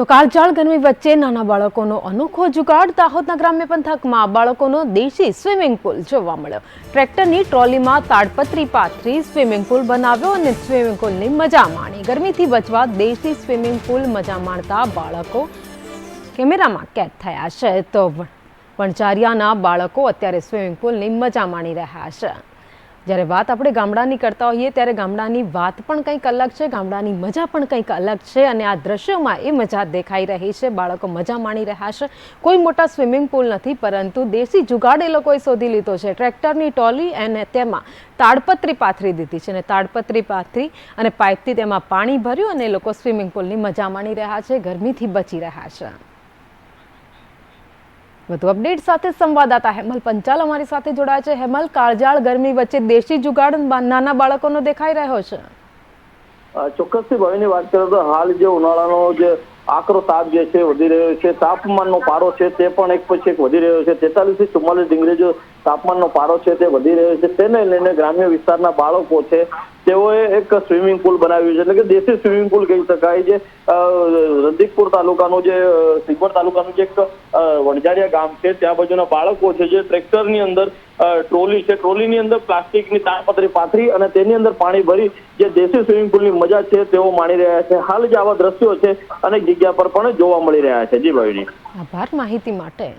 તો કાળઝાળ ગરમી વચ્ચે નાના બાળકોનો અનોખો જુગાડ. દાહોદના ગ્રામ્ય પંથકમાં બાળકોનો દેશી સ્વિમિંગ પુલ જોવા મળ્યો. ટ્રેક્ટરની ટ્રોલીમાં તાડપત્રી પાથરી સ્વિમિંગ પુલ બનાવ્યો અને સ્વિમિંગ પુલની મજા માણી. ગરમીથી બચવા દેશી સ્વિમિંગ પુલ મજા માણતા બાળકો કેમેરામાં કેદ થયા છે. તો વણઝારિયાના બાળકો અત્યારે સ્વિમિંગ પુલની મજા માણી રહ્યા છે. જ્યારે વાત આપણે ગામડાની કરતા હોઈએ ત્યારે ગામડાની વાત પણ કંઈક અલગ છે, ગામડાની મજા પણ કંઈક અલગ છે અને આ દ્રશ્યોમાં એ મજા દેખાઈ રહી છે, બાળકો મજા માણી રહ્યા છે. કોઈ મોટા સ્વિમિંગ પુલ નથી, પરંતુ દેશી જુગાડ એ લોકોએ શોધી લીધો છે. ટ્રેક્ટરની ટોલી અને તેમાં તાડપત્રી પાથરી દીધી છે અને તાડપત્રી પાથરી અને પાઇપથી તેમાં પાણી ભર્યું અને લોકો સ્વિમિંગ પુલની મજા માણી રહ્યા છે, ગરમીથી બચી રહ્યા છે. વધુ અપડેટ સાથે સંવાદદાતા હેમલ પંચાલ અમારી સાથે જોડાયા છે. હેમલ, કાળજાળ ગરમી વચ્ચે દેશી જુગાડ નાના બાળકોનો દેખાઈ રહ્યો છે. ચોક્કસથી ભાઈની વાત કરીએ તો હાલ જે ઉનાળાનો જે આકરો તાપ જે છે વધી રહ્યો છે. તાપમાનનો પારો છે તે પણ એક પછી એક વધી રહ્યો છે. તેતાલીસથી ચુમ્માલીસ ડિગ્રી જો તાપમાનનો પારો છે તે વધી રહ્યો છે. તેને લઈને ગ્રામ્ય વિસ્તારના બાળકો છે તેઓએ એક સ્વિમિંગ પુલ બનાવ્યું છે. એટલે કે દેશી સ્વિમિંગ પુલ કહી શકાય જે અ, તાલુકાનું જે અ, તાલુકાનું જે એક વણઝારિયા ગામ છે. ત્યાં બાજુના બાળકો છે જે ટ્રેક્ટરની અંદર ટ્રોલી છે. ટ્રોલીની અંદર પ્લાસ્ટિકની તાડપત્રી પાથરી અને તેની અંદર પાણી ભરી જે દેશી સ્વિમિંગ પુલની મજા છે તેઓ માણી રહ્યા છે. હાલ જ આવા દ્રશ્યો છે અનેક જગ્યા પર પણ જોવા મળી રહ્યા છે. જી ભાઈની આભાર માહિતી માટે.